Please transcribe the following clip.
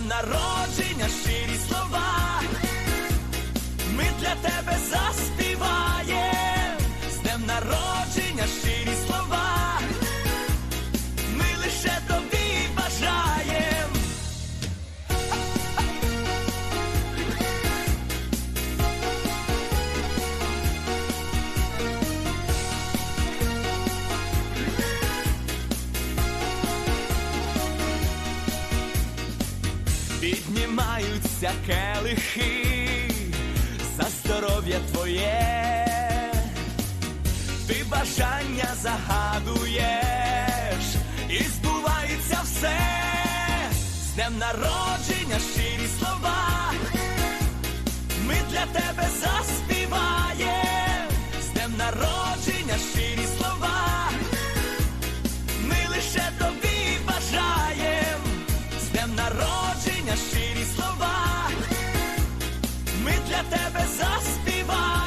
днем народження щирі слова, піднімаються келихи за здоров'я твоє, ти бажання загадуєш, і збувається все, з днем народження щирі слова, ми для тебе заспіваєм, з днем народження щирі слова, ми лише тобі бажаєм, з днем народження щирі слова, ми для тебе заспіваємо.